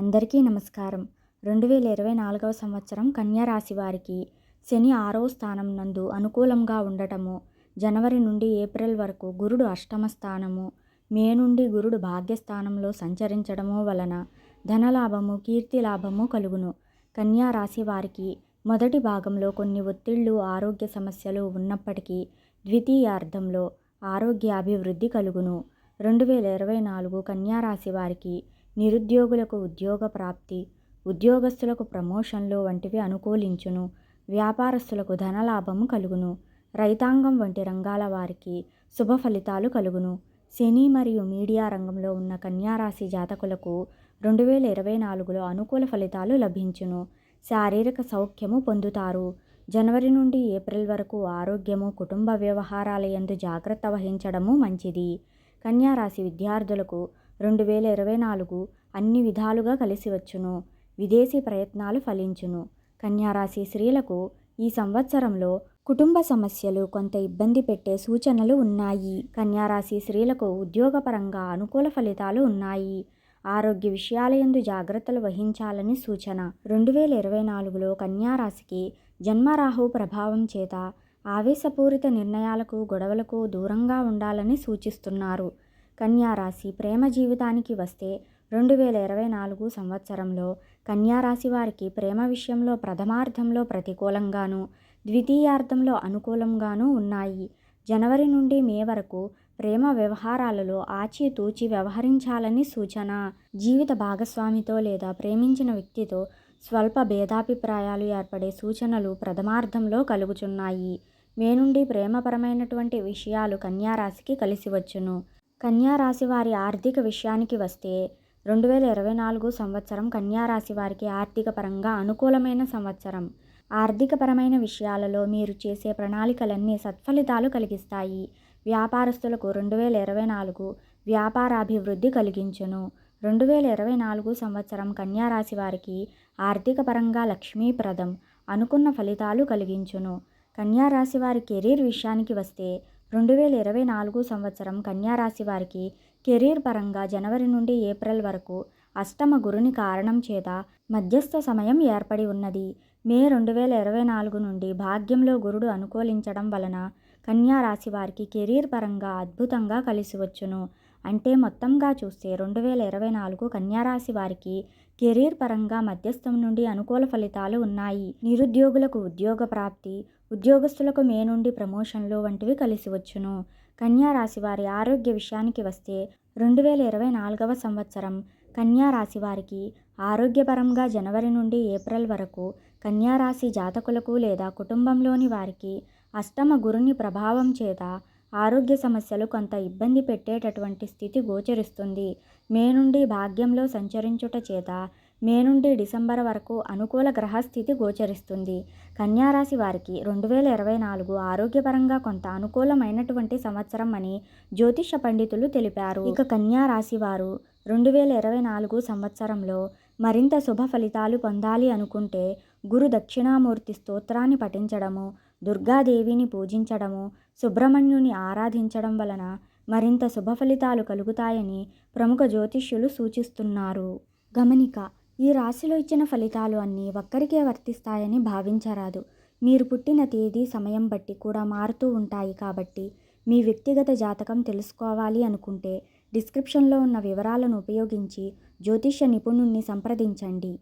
అందరికీ నమస్కారం. రెండు వేల ఇరవై నాలుగవ సంవత్సరం కన్యా రాశి వారికి శని ఆరవ స్థానం నందు అనుకూలంగా ఉండటము జనవరి నుండి ఏప్రిల్ వరకు గురుడు అష్టమ స్థానము మే నుండి గురుడు భాగ్యస్థానంలో సంచరించడము వలన ధనలాభము కీర్తి లాభము కలుగును. కన్యా రాశి వారికి మొదటి భాగంలో కొన్ని ఒత్తిళ్ళు ఆరోగ్య సమస్యలు ఉన్నప్పటికీ ద్వితీయార్థంలో ఆరోగ్య అభివృద్ధి కలుగును. రెండు వేల ఇరవై నాలుగు కన్యా రాశి వారికి నిరుద్యోగులకు ఉద్యోగ ప్రాప్తి ఉద్యోగస్తులకు ప్రమోషన్లు వంటివి అనుకూలించును వ్యాపారస్తులకు ధనలాభము కలుగును రైతాంగం వంటి రంగాల వారికి శుభ ఫలితాలు కలుగును. శని మరియు మీడియా రంగంలో ఉన్న కన్యారాశి జాతకులకు రెండు వేల ఇరవై నాలుగులో అనుకూల ఫలితాలు లభించును. శారీరక సౌఖ్యము పొందుతారు. జనవరి నుండి ఏప్రిల్ వరకు ఆరోగ్యము కుటుంబ వ్యవహారాల యందు జాగ్రత్త వహించడము మంచిది. కన్యారాశి విద్యార్థులకు రెండు వేల ఇరవై నాలుగు అన్ని విధాలుగా కలిసి వచ్చును. విదేశీ ప్రయత్నాలు ఫలించును. కన్యారాశి స్త్రీలకు ఈ సంవత్సరంలో కుటుంబ సమస్యలు కొంత ఇబ్బంది పెట్టే సూచనలు ఉన్నాయి. కన్యారాశి స్త్రీలకు ఉద్యోగపరంగా అనుకూల ఫలితాలు ఉన్నాయి. ఆరోగ్య విషయాలయందు జాగ్రత్తలు వహించాలని సూచన. రెండు వేల ఇరవై నాలుగులో కన్యారాశికి జన్మరాహు ప్రభావం చేత ఆవేశపూరిత నిర్ణయాలకు గొడవలకు దూరంగా ఉండాలని సూచిస్తున్నారు. కన్యారాశి ప్రేమ జీవితానికి వస్తే రెండు వేల ఇరవై నాలుగు సంవత్సరంలో కన్యారాశి వారికి ప్రేమ విషయంలో ప్రథమార్థంలో ప్రతికూలంగాను ద్వితీయార్థంలో అనుకూలంగాను ఉన్నాయి. జనవరి నుండి మే వరకు ప్రేమ వ్యవహారాలలో ఆచితూచి వ్యవహరించాలని సూచన. జీవిత భాగస్వామితో లేదా ప్రేమించిన వ్యక్తితో స్వల్ప భేదాభిప్రాయాలు ఏర్పడే సూచనలు ప్రథమార్థంలో కలుగుచున్నాయి. మే నుండి ప్రేమపరమైనటువంటి విషయాలు కన్యారాశికి కలిసి వచ్చును. కన్యారాశి వారి ఆర్థిక విషయానికి వస్తే రెండు వేల ఇరవై నాలుగు సంవత్సరం కన్యారాశి వారికి ఆర్థిక పరంగా అనుకూలమైన సంవత్సరం. ఆర్థికపరమైన విషయాలలో మీరు చేసే ప్రణాళికలన్నీ సత్ఫలితాలు కలిగిస్తాయి. వ్యాపారస్తులకు రెండు వేల ఇరవై నాలుగు వ్యాపారాభివృద్ధి కలిగించును. రెండు వేల ఇరవై నాలుగు సంవత్సరం కన్యారాశి వారికి ఆర్థిక పరంగా లక్ష్మీప్రదం అనుకున్న ఫలితాలు కలిగించును. కన్యారాశి వారి కెరీర్ విషయానికి వస్తే రెండు వేల ఇరవై నాలుగు సంవత్సరం కన్యారాశి వారికి కెరీర్ పరంగా జనవరి నుండి ఏప్రిల్ వరకు అష్టమ గురుని కారణం చేత మధ్యస్థ సమయం ఏర్పడి ఉన్నది. మే రెండు వేల ఇరవై నాలుగు నుండి భాగ్యంలో గురుడు అనుకూలించడం వలన కన్యారాశి వారికి కెరీర్ పరంగా అద్భుతంగా కలిసి వచ్చును. అంటే మొత్తంగా చూస్తే రెండు వేల ఇరవై నాలుగు కన్యారాశి వారికి కెరీర్ పరంగా మధ్యస్థం నుండి అనుకూల ఫలితాలు ఉన్నాయి. నిరుద్యోగులకు ఉద్యోగ ప్రాప్తి ఉద్యోగస్తులకు మే నుండి ప్రమోషన్లు వంటివి కలిసి వచ్చును. కన్యారాశి వారి ఆరోగ్య విషయానికి వస్తే రెండు వేల ఇరవై నాలుగవ సంవత్సరం కన్యారాశి వారికి ఆరోగ్యపరంగా జనవరి నుండి ఏప్రిల్ వరకు కన్యారాశి జాతకులకు లేదా కుటుంబంలోని వారికి అష్టమ గురుని ప్రభావం చేత ఆరోగ్య సమస్యలు కొంత ఇబ్బంది పెట్టేటటువంటి స్థితి గోచరిస్తుంది. మే నుండి భాగ్యంలో సంచరించుట చేత మే నుండి డిసెంబర్ వరకు అనుకూల గ్రహస్థితి గోచరిస్తుంది. కన్యారాశి వారికి రెండు వేల ఇరవై నాలుగు ఆరోగ్యపరంగా కొంత అనుకూలమైనటువంటి సంవత్సరం అని జ్యోతిష పండితులు తెలిపారు. ఇక కన్యారాశి వారు రెండు వేల ఇరవై నాలుగు సంవత్సరంలో మరింత శుభ ఫలితాలు పొందాలి అనుకుంటే గురు దక్షిణామూర్తి స్తోత్రాన్ని పఠించడము దుర్గాదేవిని పూజించడము సుబ్రహ్మణ్యుని ఆరాధించడం వలన మరింత శుభ ఫలితాలు కలుగుతాయని ప్రముఖ జ్యోతిష్యులు సూచిస్తున్నారు. గమనిక ఈ రాశిలో ఇచ్చిన ఫలితాలు అన్నీ ఒక్కరికే వర్తిస్తాయని భావించరాదు. మీరు పుట్టిన తేదీ సమయం బట్టి కూడా మారుతూ ఉంటాయి కాబట్టి మీ వ్యక్తిగత జాతకం తెలుసుకోవాలి అనుకుంటే డిస్క్రిప్షన్లో ఉన్న వివరాలను ఉపయోగించి జ్యోతిష్య నిపుణుణ్ణి సంప్రదించండి.